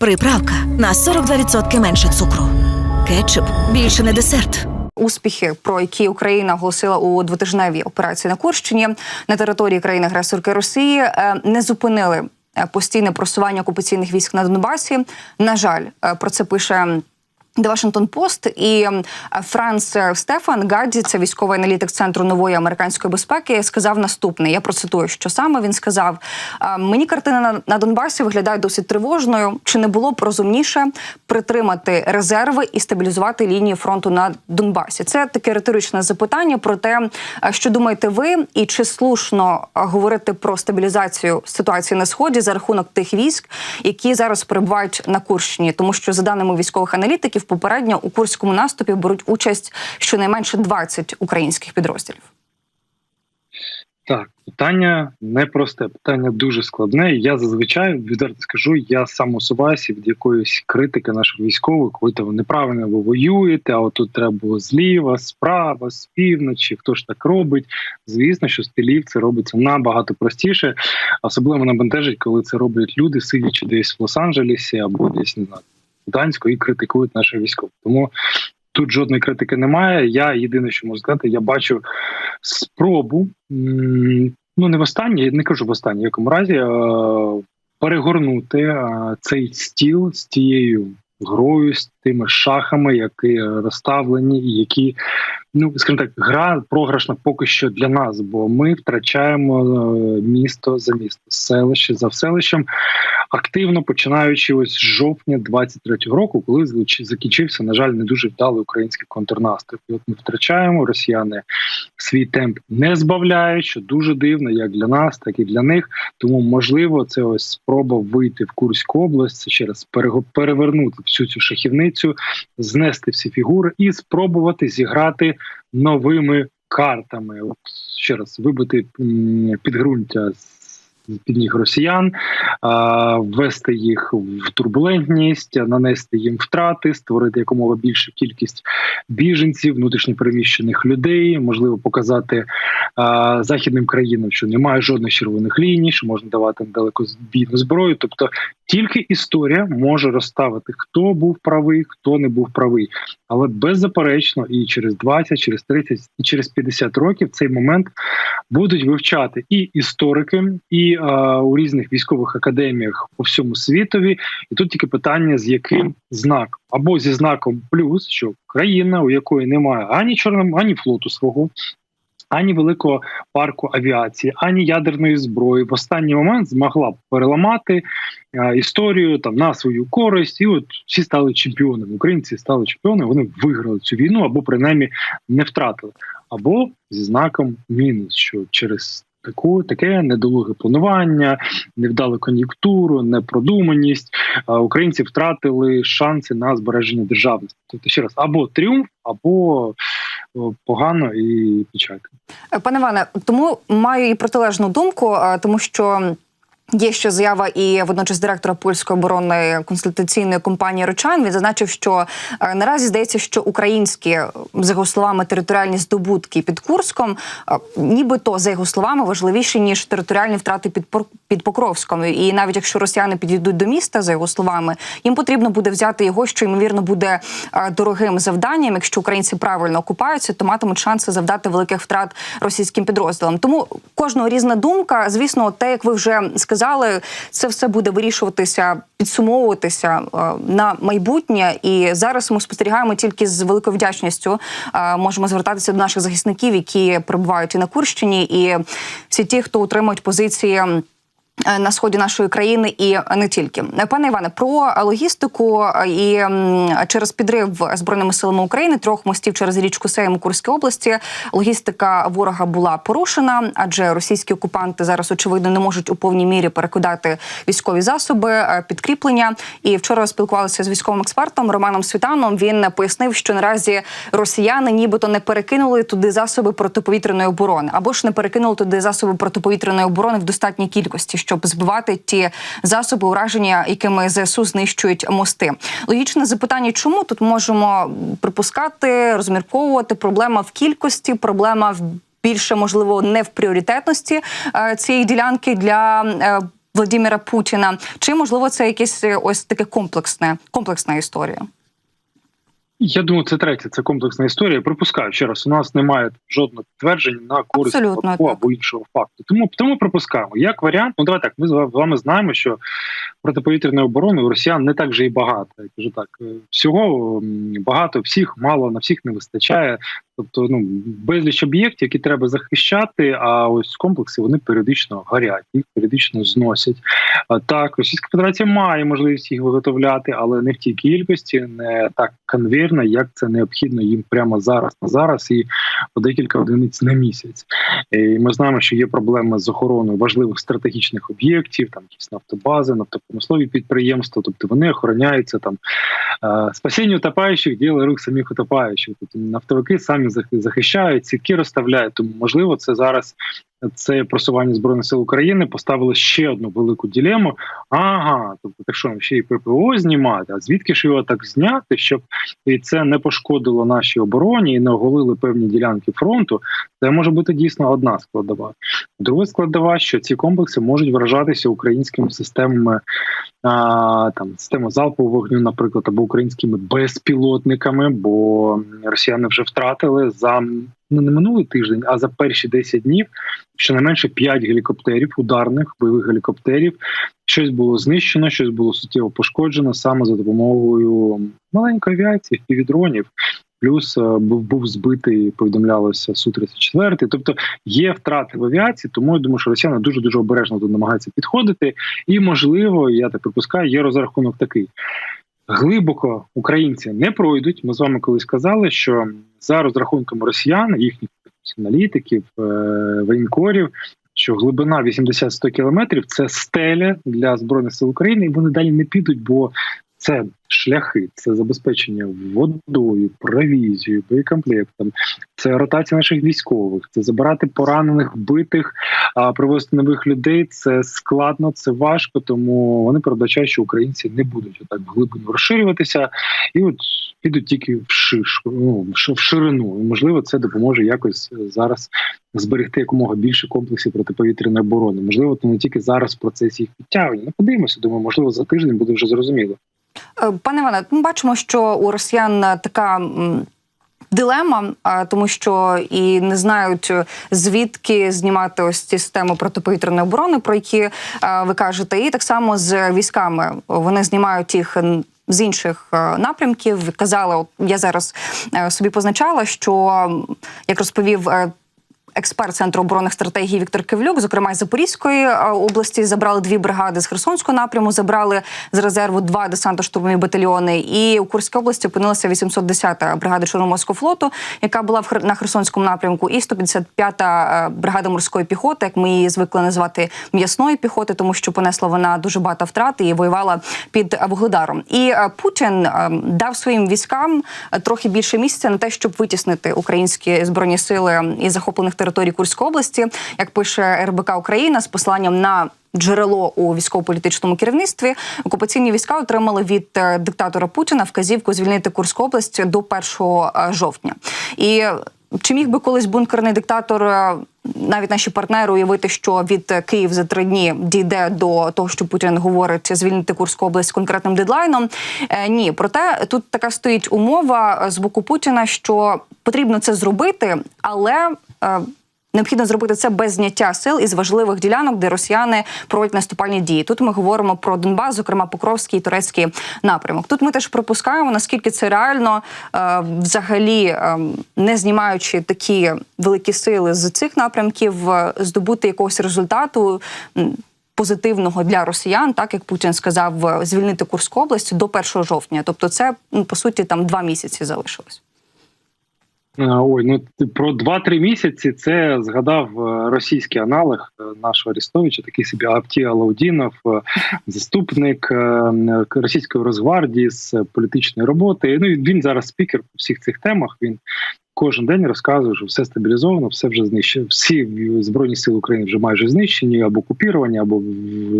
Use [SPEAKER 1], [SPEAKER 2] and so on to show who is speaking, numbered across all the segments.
[SPEAKER 1] Приправка на 42% менше цукру. Кетчуп більше не десерт.
[SPEAKER 2] Успіхи, про які Україна оголосила у двотижневій операції на Курщині на території країни-агресорки Росії, е, не зупинили е, постійне просування окупаційних військ на Донбасі. На жаль, е, про це пише. The Washington Post і ем, Франц Стефан Гадді, це військовий аналітик центру нової американської безпеки, сказав наступне. Я процитую, що саме він сказав: «Е, мені картина на, Донбасі виглядає досить тривожною. Чи не було б розумніше притримати резерви і стабілізувати лінії фронту на Донбасі? Це таке риторичне запитання про те, е, що думаєте ви, і чи слушно е, говорити про стабілізацію ситуації на сході за рахунок тих військ, які зараз перебувають на Курщині, тому що за даними військових аналітиків, попередньо у курському наступі беруть участь щонайменше 20 українських підрозділів.
[SPEAKER 3] Так, питання непросте, питання дуже складне. Я зазвичай відверто скажу, я сам усуваюся від якоїсь критики наших військових, коли то ви неправильно ви воюєте, а от тут треба було зліва, справа, з півночі. Хто ж так робить? Звісно, що з тилів це робиться набагато простіше, особливо мене бентежить, коли це роблять люди, сидячи десь в Лос-Анджелесі або десь не знаю, Гданську і критикують наших військових. Тому тут жодної критики немає. Я єдине, що можу сказати, я бачу спробу. Ну, не в останнє, я не кажу в останнє, якому разі перегорнути цей стіл з тією грою, з тими шахами, які розставлені, і які, ну скажімо так, гра програшна поки що для нас, бо ми втрачаємо е, місто за місто, селище за селищем, активно починаючи ось з жовтня 23-го року, коли закінчився, на жаль, не дуже вдалий український контрнаступ. І от ми втрачаємо росіяни свій темп не збавляють, що дуже дивно, як для нас, так і для них. Тому можливо, це ось спроба вийти в Курську область, це ще раз перевернути всю цю шахівницю, знести всі фігури і спробувати зіграти новими картами. От ще раз вибити підґрунтя з під ніг росіян, ввести їх в турбулентність, нанести їм втрати, створити якомога більшу кількість біженців, внутрішньопереміщених людей, можливо, показати західним країнам, що немає жодних червоних ліній, що можна давати далекобійну зброю. Тобто тільки історія може розставити, хто був правий, хто не був правий. Але беззаперечно, і через 20, через 30, і через 50 років цей момент будуть вивчати і історики, і у різних військових академіях по всьому світові. І тут тільки питання, з яким знаком або зі знаком плюс, що країна, у якої немає ані чорного, ані флоту свого. Ані великого парку авіації, ані ядерної зброї в останній момент змогла б переламати е, історію там на свою користь, і от всі стали чемпіонами. Українці стали чемпіонами. Вони виграли цю війну або принаймні не втратили, або зі знаком мінус, що через таку таке недолуге планування, невдалу кон'юнктуру, непродуманість. Українці втратили шанси на збереження державності. Тобто ще раз або тріумф, або погано і
[SPEAKER 2] печально. Пане Іване, тому маю і протилежну думку, тому що. Є ще заява і водночас директора польської оборонної консультаційної компанії Рочан. Він зазначив, що е, наразі здається, що українські за його словами територіальні здобутки під Курском, е, нібито за його словами, важливіші ніж територіальні втрати під під Покровськом. І навіть якщо росіяни підійдуть до міста, за його словами, їм потрібно буде взяти його, що ймовірно буде е, дорогим завданням. Якщо українці правильно окупаються, то матимуть шанси завдати великих втрат російським підрозділам. Тому кожного різна думка. Звісно, те, як ви вже сказали, це все буде вирішуватися, підсумовуватися е, на майбутнє. І зараз ми спостерігаємо тільки з великою вдячністю. е, Можемо звертатися до наших захисників, які перебувають і на Курщині, і всі ті, хто утримують позиції. Е, На сході нашої країни і не тільки пане Іване про логістику е, і через підрив збройними силами України трьох мостів через річку Сейм у Курській області. Логістика ворога була порушена, адже російські окупанти зараз очевидно не можуть у повній мірі перекидати військові засоби, е, підкріплення. І вчора спілкувалися з військовим експертом Романом Світаном. Він пояснив, що наразі росіяни нібито не перекинули туди засоби протиповітряної оборони, або ж не перекинули туди засоби протиповітряної оборони в достатній кількості, щоб збивати ті засоби ураження, якими ЗСУ знищують мости. Логічне запитання, чому тут можемо припускати, розмірковувати проблема в кількості, проблема в більше можливо не в пріоритетності е, цієї ділянки для. е, Владимира Путіна, чи можливо це якесь е, ось таке комплексне комплексна історія?
[SPEAKER 3] Я думаю, це третя, це комплексна історія. Припускаю ще раз, у нас немає жодного підтвердження на користь
[SPEAKER 2] Абсолютно,
[SPEAKER 3] того або іншого факту. Тому тому припускаємо. Як варіант, ну давай так. Ми з вами знаємо, що протиповітряної оборони у росіян не так вже і багато. Я кажу так, е, всього багато, всіх мало на всіх не вистачає. Тобто, ну безліч об'єктів, які треба захищати. А ось комплекси вони періодично горять, їх періодично зносять. Так, Російська Федерація має можливість їх виготовляти, але не в тій кількості, не так конвейерно, як це необхідно їм прямо зараз на зараз і по декілька одиниць на місяць. І ми знаємо, що є проблеми з охороною важливих стратегічних об'єктів, там якісь нафтобази, нафтопромислові підприємства. Тобто вони охороняються там е, спасіння утопаючих, діло рук самих утопаючих. Тобто нафтовики самі захищають, сітки розставляють. Тому можливо, це зараз це просування збройних сил України поставило ще одну велику ділему. Ага, тобто так що ще й ППО знімати? А звідки ж його так зняти, щоб і це не пошкодило нашій обороні і не оголили певні ділянки фронту? Це може бути дійсно одна складова. Друга складова, що ці комплекси можуть вражатися українськими системами а, там системи залпового вогню, наприклад, або українськими безпілотниками, бо росіяни вже втратили за ну не минулий тиждень, а за перші 10 днів щонайменше 5 гелікоптерів, ударних бойових гелікоптерів. Щось було знищено, щось було суттєво пошкоджено саме за допомогою маленької авіації, півдронів. Плюс е, був був збитий, повідомлялося су 34 Тобто є втрати в авіації, тому я думаю, що росіяни дуже дуже обережно тут намагаються підходити. І можливо, я так припускаю, є розрахунок такий. Глибоко українці не пройдуть. Ми з вами колись казали, що за розрахунками росіян, їхніх аналітиків, е, воєнкорів, що глибина 80-100 кілометрів це стеля для збройних сил України, і вони далі не підуть, бо це шляхи, це забезпечення водою, провізією, боєкомплектом, це ротація наших військових, це забирати поранених, вбитих, а привозити нових людей. Це складно, це важко. Тому вони передбачають, що українці не будуть отак глибину розширюватися, і от підуть тільки в шишку, ну в ши- ширину. І можливо, це допоможе якось зараз зберегти якомога більше комплексів протиповітряної оборони. Можливо, то не тільки зараз в процесі їх підтягування. Ну, подивимося. Думаю, можливо, за тиждень буде вже зрозуміло.
[SPEAKER 2] Е, Пане Іване, ми бачимо, що у росіян е, така. Дилема, тому що і не знають е, звідки знімати ось ці системи протиповітряної оборони, про які е, ви кажете, і так само з військами вони знімають їх з інших е, напрямків. Казали, я зараз е, собі позначала, що як розповів. Експерт центру оборонних стратегій Віктор Кивлюк, зокрема із Запорізької е, області, забрали дві бригади з Херсонського напряму, забрали з резерву два десантно-штурмові батальйони. І у Курській області опинилася 810-та бригада Чорноморського флоту, яка була в на Херсонському напрямку, і 155-та е, бригада морської піхоти, як ми її звикли називати м'ясної піхоти, тому що понесла вона дуже багато втрат і воювала під Вугледаром. І е, Путін дав своїм військам трохи більше місяця на те, щоб витіснити українські збройні сили із захоплених територій Курської області, як пише РБК Україна з посиланням на. Джерело у військово-політичному керівництві окупаційні війська отримали від е, диктатора Путіна вказівку звільнити Курську область до 1 жовтня. І чи міг би колись бункерний диктатор, е, навіть наші партнери, уявити, що від е, Київ за три дні дійде до того, що Путін говорить звільнити Курську область конкретним дедлайном? Е, Ні, проте тут така стоїть умова е, з боку Путіна, що потрібно це зробити, але. Е, Необхідно зробити це без зняття сил із важливих ділянок, де росіяни проводять наступальні дії. Тут ми говоримо про Донбас, зокрема Покровський і турецький напрямок. Тут ми теж пропускаємо, наскільки це реально, е, взагалі, е, не знімаючи такі великі сили з цих напрямків, здобути якогось результату. Позитивного для росіян, так як Путін сказав, звільнити Курську область до 1 жовтня. Тобто, це ну, по суті там два місяці залишилось.
[SPEAKER 3] Ой, ну про 2-3 місяці це згадав е, російський аналог е, нашого Арестовича, такий собі Аптій Алаудінов, е, заступник російської Росгвардії з політичної роботи. Ну він зараз спікер по всіх цих темах. Він кожен день розказує, що все стабілізовано, все вже знищено. Всі збройні сили України вже майже знищені або окупіровані, або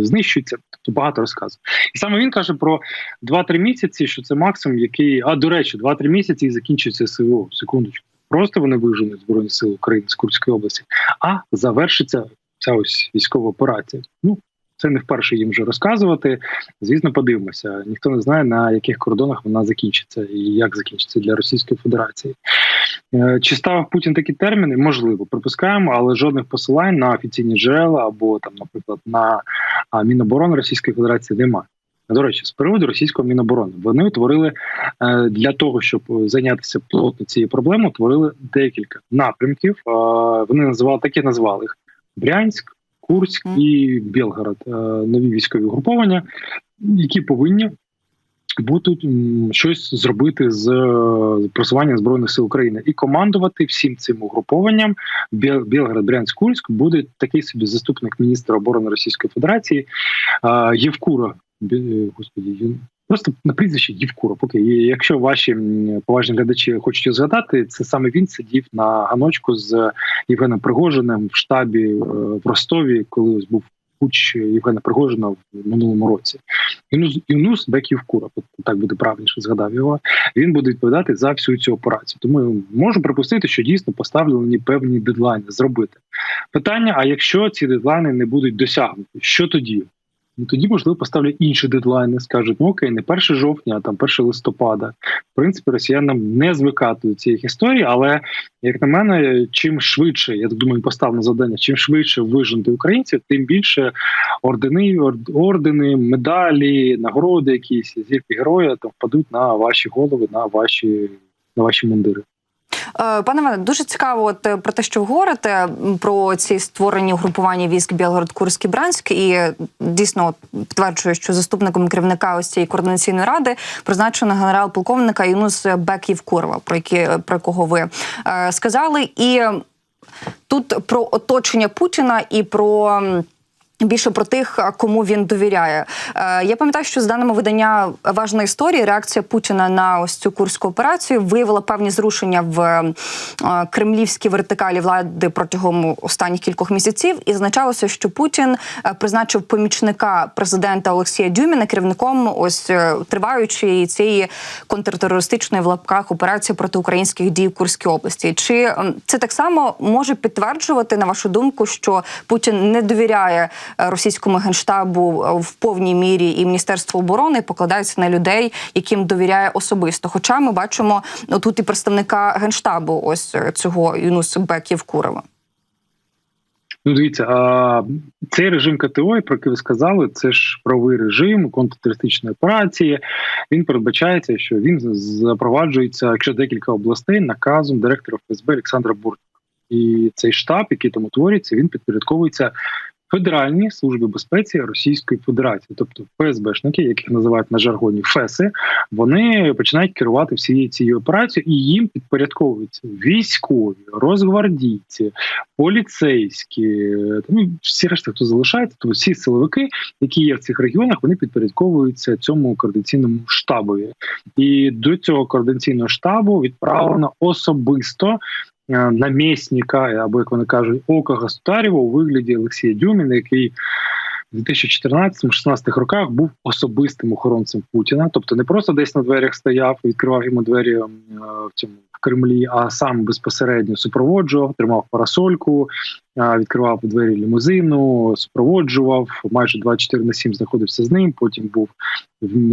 [SPEAKER 3] знищуються. Тобто багато розказує. І саме він каже про 2-3 місяці, що це максимум, який а до речі, 2-3 місяці і закінчується СВО. Секундочку. Просто вони виженуть збройні сили України з Курської області, а завершиться ця ось військова операція. Ну Це не вперше їм вже розказувати. Звісно, подивимося. Ніхто не знає на яких кордонах вона закінчиться і як закінчиться для Російської Федерації. Е, Чи ставив Путін такі терміни? Можливо, припускаємо, але жодних посилань на офіційні джерела або там, наприклад, на Міноборони Російської Федерації немає. До речі, з приводу російського міноборони вони утворили е, для того, щоб зайнятися плотно цією проблемою, утворили декілька напрямків. Е, Вони називали такі назвали їх Брянськ, Курськ і Білгород. Е, Нові військові угруповання, які повинні будуть щось зробити з е, просуванням збройних сил України і командувати всім цим угрупованням Біл- Білгород, Брянськ, Курськ буде такий собі заступник міністра оборони Російської Федерації е, Євкура. Бі- Господі, просто на прізвище Євкура. Поки якщо ваші поважні глядачі хочуть згадати, це саме він сидів на ганочку з Євгеном Пригожиним в штабі е, в Ростові, коли ось був пуч Євгена Пригожина в минулому році. Юнус, Юнус Беківкура, так буде правильніше, згадав його. Він буде відповідати за всю цю операцію. Тому можу припустити, що дійсно поставлені певні дедлайни зробити. Питання: а якщо ці дедлайни не будуть досягнуті, що тоді? Ну тоді, можливо, поставлять інші дедлайни, скажуть, ну окей, не 1 жовтня, а там 1 листопада. В принципі, росіянам не звикати до цієї історії, але як на мене, чим швидше, я так думаю, поставлено завдання, чим швидше виженти українців, тим більше ордени, ордени, медалі, нагороди, якісь зірки героя там впадуть на ваші голови, на ваші на ваші мундири.
[SPEAKER 2] Е, Пане Іване, дуже цікаво от, е, про те, що ви говорите про ці створені угрупування військ Білгород, Курськ і е, дійсно підтверджую, що заступником керівника ось цієї координаційної ради призначено генерал-полковника Юнус Беків Курва, про які про якого ви е, сказали. І тут про оточення Путіна і про. Більше про тих, кому він довіряє. Е, я пам'ятаю, що з даними видання важна історія, реакція Путіна на ось цю курську операцію виявила певні зрушення в е, кремлівській вертикалі влади протягом останніх кількох місяців. І означалося, що Путін е, призначив помічника президента Олексія Дюміна керівником ось триваючої цієї контртерористичної в лапках операції проти українських дій в Курській області. Чи це так само може підтверджувати на вашу думку, що Путін не довіряє російському генштабу е, в повній мірі і Міністерству оборони і покладається на людей, яким довіряє особисто? Хоча ми бачимо ну, тут і представника генштабу, ось е, цього Юнус Беків Курова.
[SPEAKER 3] Ну, дивіться, а цей режим КТО, про який ви сказали, це ж правовий режим контртерористичної операції. Він передбачається, що він запроваджується, якщо декілька областей, наказом директора ФСБ Олександра Буртика. І цей штаб, який там утворюється, він підпорядковується Федеральній службі безпеці Російської Федерації, тобто ФСБшники, яких називають на жаргоні ФЕСи, вони починають керувати всією цією операцією, і їм підпорядковуються військові, розгвардійці, поліцейські, ну всі решта, хто залишається, то всі силовики, які є в цих регіонах, вони підпорядковуються цьому координаційному штабові. І до цього координаційного штабу відправлено особисто намісника, або як вони кажуть, ока государєва у вигляді Олексія Дюміна, який в 2014-16 роках був особистим охоронцем Путіна, тобто не просто десь на дверях стояв, відкривав йому двері е, в цьому в Кремлі, а сам безпосередньо супроводжував, тримав парасольку, е, відкривав двері лімузину, супроводжував майже 24 на 7 знаходився з ним. Потім був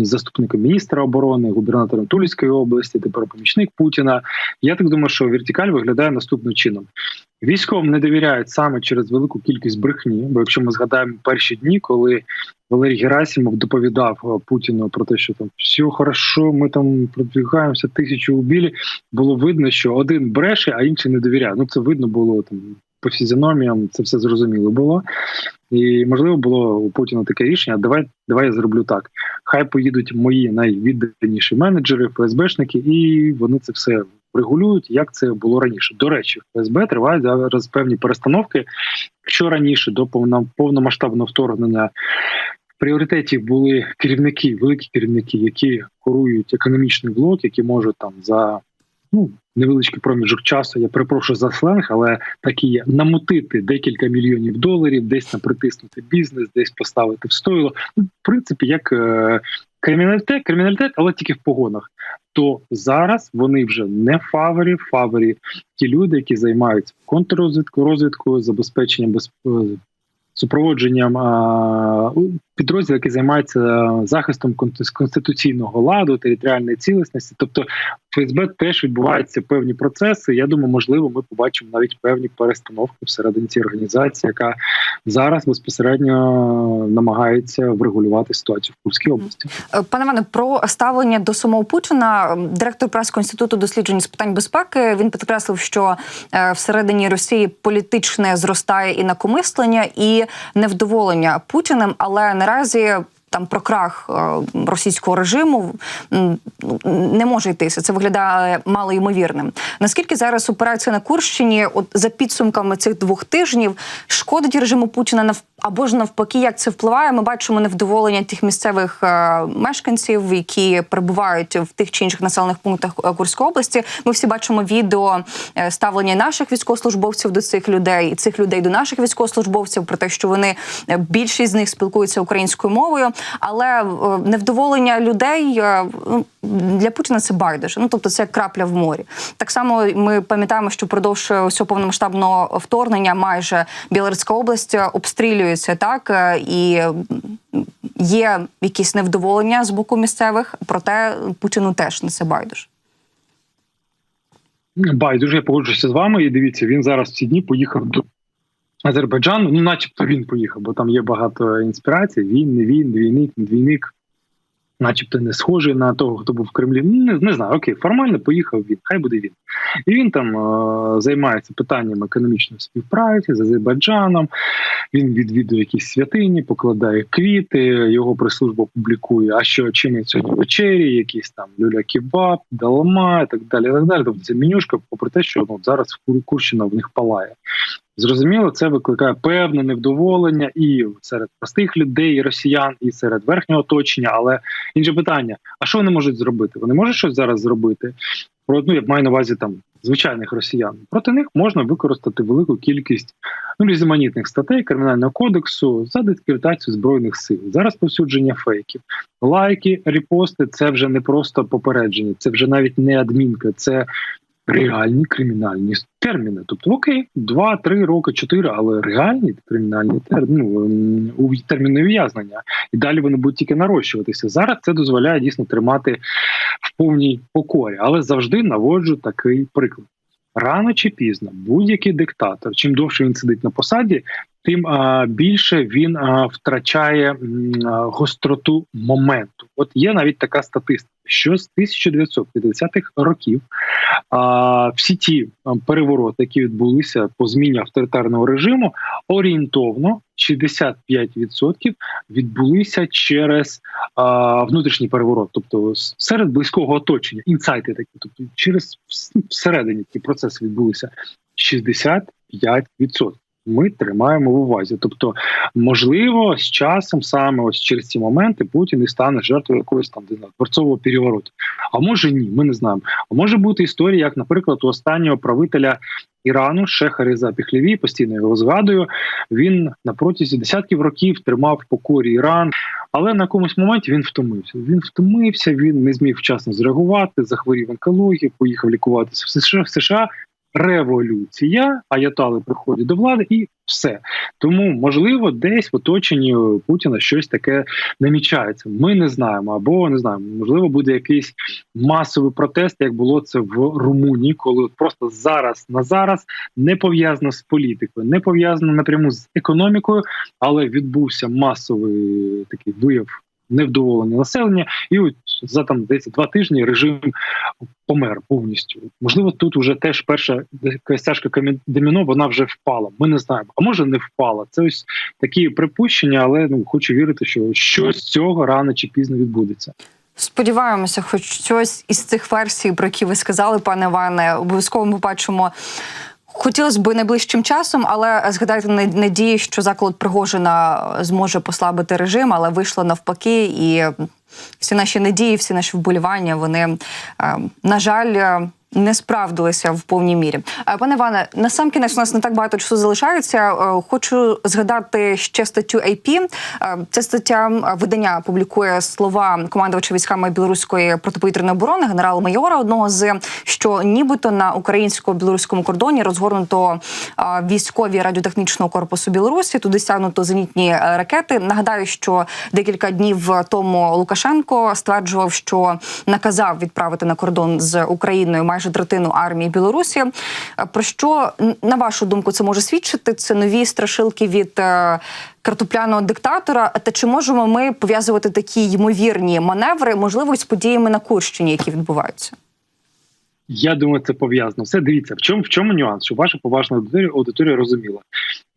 [SPEAKER 3] заступником міністра оборони, губернатором Тульської області, тепер помічник Путіна. Я так думаю, що вертикаль виглядає наступним чином. Військовим не довіряють саме через велику кількість брехні. Бо якщо ми згадаємо перші дні, коли Валерій Герасимов доповідав е, Путіну про те, що там все хорошо, ми там продвигаємося тисячу у білі, було видно, що один бреше, а інший не довіряє. Ну це видно було там по фізіономіям, це все зрозуміло було. І можливо було у Путіна таке рішення. Давай, давай я зроблю так. Хай поїдуть мої найвідданіші менеджери, ФСБшники, і вони це все регулюють, як це було раніше. До речі, в ФСБ тривають зараз певні перестановки. Якщо раніше до повномасштабного вторгнення в пріоритеті були керівники, великі керівники, які курують економічний блок, які можуть там за ну невеличкий проміжок часу. Я перепрошую за сленг, але так і є намутити декілька мільйонів доларів, десь там притиснути бізнес, десь поставити в стойло. Ну, в принципі, як е, криміналітет, криміналітет, але тільки в погонах. То зараз вони вже не фаворі. Фаворі ті люди, які займаються контррозвідкою, розвідкою, забезпеченням безпеки. Супроводженням а, підрозділ, який займається захистом конституційного ладу, територіальної цілісності. Тобто в ФСБ теж відбуваються певні процеси. Я думаю, можливо, ми побачимо навіть певні перестановки всередині цієї організації, яка зараз безпосередньо намагається врегулювати ситуацію в Курській області.
[SPEAKER 2] Е, Пане Іване, про ставлення до самого Путіна, директор прес інституту досліджень з питань безпеки, він підкреслив, що е, всередині Росії політичне зростає інакомислення і невдоволення Путіним, але наразі. Там про крах е, російського режиму не може йтися. Це виглядає мало ймовірним. Наскільки зараз операція на Курщині, от за підсумками цих двох тижнів, шкодить режиму Путіна нав або ж навпаки, як це впливає? Ми бачимо невдоволення тих місцевих е, мешканців, які перебувають в тих чи інших населених пунктах е, Курської області. Ми всі бачимо відео ставлення наших військовослужбовців до цих людей, і цих людей до наших військовослужбовців про те, що вони більшість з них спілкуються українською мовою, але е, невдоволення людей е, ну, для Путіна це байдуже. Ну тобто це крапля в морі. Так само ми пам'ятаємо, що впродовж усього повномасштабного вторгнення майже Білоруська область е, обстрілюється так і є якісь невдоволення з боку місцевих, проте Путіну теж не це байдуже.
[SPEAKER 3] Байдуже, я погоджуюся з вами. І дивіться, він зараз в ці дні поїхав до Азербайджану. Ну, начебто він поїхав, бо там є багато інспірацій. Він, не він, двійник, не двійник. Начебто не схожий на того, хто був в Кремлі. Ну, не, не знаю, окей, формально поїхав він, хай буде він. І він там е, займається питанням економічної співпраці з Азербайджаном. Він відвідує якісь святині, покладає квіти, його прес-служба публікує, а що він сьогодні вечері, якісь там люля кебаб, далама і так далі. І так далі. Тобто це менюшка, попри те, що ну, зараз Курщина в них палає. Зрозуміло, це викликає певне невдоволення і серед простих людей, і росіян, і серед верхнього оточення. Але інше питання: а що вони можуть зробити? Вони можуть щось зараз зробити? Про ну, я маю на увазі там звичайних росіян. Проти них можна використати велику кількість ну, різноманітних статей кримінального кодексу за дискредитацію збройних сил. Зараз повсюдження фейків, лайки, репости це вже не просто попередження, це вже навіть не адмінка, це реальні кримінальні терміни. Тобто, окей, два-три роки, чотири, але реальні кримінальні терміни ну, терміни ув'язнення. І далі вони будуть тільки нарощуватися. Зараз це дозволяє дійсно тримати в повній покорі, але завжди наводжу такий приклад. Рано чи пізно будь-який диктатор, чим довше він сидить на посаді, тим а, більше він а, втрачає а, гостроту моменту. От є навіть така статистика, що з 1950-х років а, всі ті перевороти, які відбулися по зміні авторитарного режиму, орієнтовно 65% відбулися через а, внутрішній переворот, тобто серед близького оточення, інсайти такі, тобто через всередині ті процеси відбулися 65%. Ми тримаємо в увазі. Тобто, можливо, з часом саме ось через ці моменти Путін і стане жертвою якогось там не знаю, дворцового перевороту. А може ні, ми не знаємо. А може бути історія, як, наприклад, у останнього правителя Ірану, Шеха Реза Піхлєві, постійно його згадую. Він на протязі десятків років тримав покорі Іран, але на якомусь моменті він втомився. Він втомився, він не зміг вчасно зреагувати, захворів онкологією, поїхав лікуватися в США. В США революція, аятали приходять до влади, і все. Тому, можливо, десь в оточенні Путіна щось таке намічається. Ми не знаємо, або не знаємо, можливо, буде якийсь масовий протест, як було це в Румунії, коли просто зараз на зараз не пов'язано з політикою, не пов'язано напряму з економікою, але відбувся масовий такий вияв невдоволення населення, і от за там десь два тижні режим помер повністю. Можливо, тут уже теж перша стяжка доміно, вона вже впала. Ми не знаємо. А може не впала. Це ось такі припущення, але ну хочу вірити, що щось цього рано чи пізно відбудеться.
[SPEAKER 2] Сподіваємося, хоч щось із цих версій, про які ви сказали, пане Іване, обов'язково ми побачимо. Хотілося б найближчим часом, але згадайте не- надії, що заклад Пригожина зможе послабити режим, але вийшло навпаки, і всі наші надії, всі наші вболівання, вони, е, на жаль, е, не справдилися в повній мірі. Е, Пане Іване, на сам кінець у нас не так багато часу залишається. Е, Хочу згадати ще статтю AP. Е, Ця стаття видання публікує слова командувача військами білоруської протиповітряної оборони генерал-майора одного з що нібито на українсько-білоруському кордоні розгорнуто військові радіотехнічного корпусу Білорусі. Туди стягнуто зенітні ракети. Нагадаю, що декілька днів тому Лукашенко стверджував, що наказав відправити на кордон з Україною майже третину армії Білорусі. Е, Про що на вашу думку це може свідчити? Це нові страшилки від е, картопляного диктатора. Та чи можемо ми пов'язувати такі ймовірні маневри, можливо, з подіями на Курщині, які відбуваються?
[SPEAKER 3] Я думаю, це пов'язано. Все дивіться, в чому в чому нюанс, щоб ваша поважна аудиторія, аудиторія розуміла.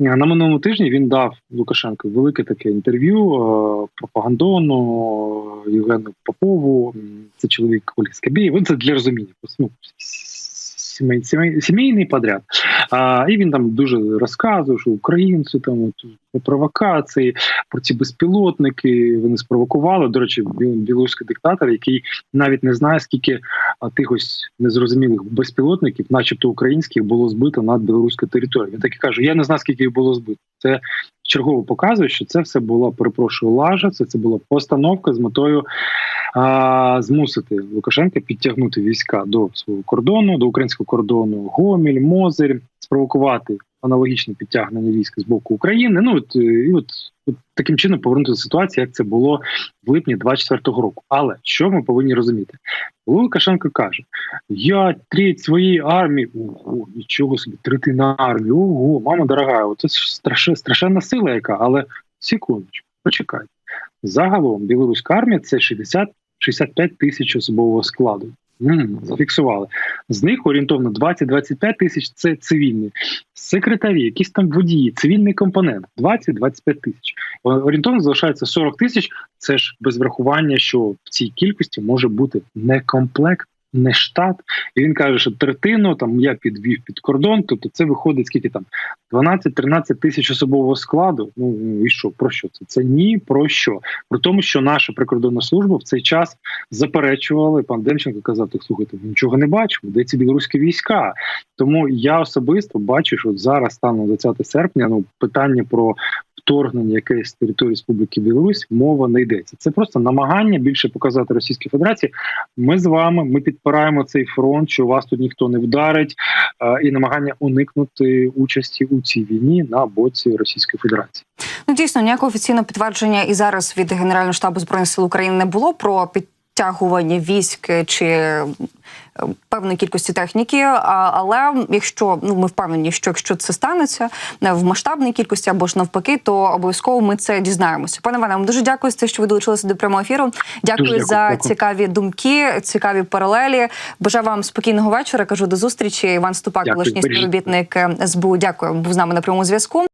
[SPEAKER 3] Е, На минулому тижні він дав Лукашенко велике таке інтерв'ю е, пропагандону е, Євгену Попову. Це чоловік Олі Скабєєв. Це для розуміння. Ну, сімей, сімей, сімейний подряд. А, і він там дуже розказував, що українці там провокації, про ці безпілотники. Вони спровокували. До речі, біл- білоруський диктатор, який навіть не знає, скільки а, тих ось незрозумілих безпілотників, начебто українських, було збито над білоруською територією. Він так і каже: я не знаю, скільки їх було збито. Це чергово показує, що це все була, перепрошую, лажа. Це, це була постановка з метою а, змусити Лукашенка підтягнути війська до свого кордону, до українського кордону Гоміль, Мозир, спровокувати аналогічне підтягнення військ з боку України. Ну от, е, і от, от таким чином повернути ситуацію, як це було в липні 24-го року. Але що ми повинні розуміти? Лукашенко каже: я треть своєї армії, ого, нічого собі, третина армії, ого, мама дорога, оце ж страшенна сила, яка, але секундочку, почекайте. Загалом білоруська армія це 60 65 тисяч особового складу. Зафіксували. З них орієнтовно 20-25 тисяч це цивільні. Секретарі, якісь там водії, цивільний компонент 20-25 тисяч. Орієнтовно залишається 40 тисяч. Це ж без врахування, що в цій кількості може бути не комплект, не штат. І він каже, що третину там я підвів під кордон. Тобто це виходить скільки там 12-13 тисяч особового складу. Ну і що про що це? Це ні про що. Про тому, що наша прикордонна служба в цей час заперечували. Пан Демченко казав: так слухайте, нічого не бачимо. Де ці білоруські війська? Тому я особисто бачу, що зараз станом 20 серпня, ну питання про. Вторгнення якесь з території Республіки Білорусь мова не йдеться. Це просто намагання більше показати Російській Федерації. Ми з вами ми підпираємо цей фронт, що вас тут ніхто не вдарить, е, і намагання уникнути участі у цій війні на боці Російської Федерації.
[SPEAKER 2] Ну дійсно ніякого офіційного підтвердження і зараз від Генерального штабу збройних сил України не було про підтягування військ чи е, певної кількості техніки. Але якщо ну ми впевнені, що якщо це станеться е, в масштабній кількості або ж навпаки, то обов'язково ми це дізнаємося. Пане Іване, вам дуже дякую за те, що ви долучилися до прямого ефіру. Дякую,
[SPEAKER 3] дякую,
[SPEAKER 2] за
[SPEAKER 3] дякую.
[SPEAKER 2] цікаві думки, цікаві паралелі. Бажаю вам спокійного вечора. Кажу до зустрічі. Іван Ступак, колишній співробітник е, СБУ. Дякую, був з нами на прямому зв'язку.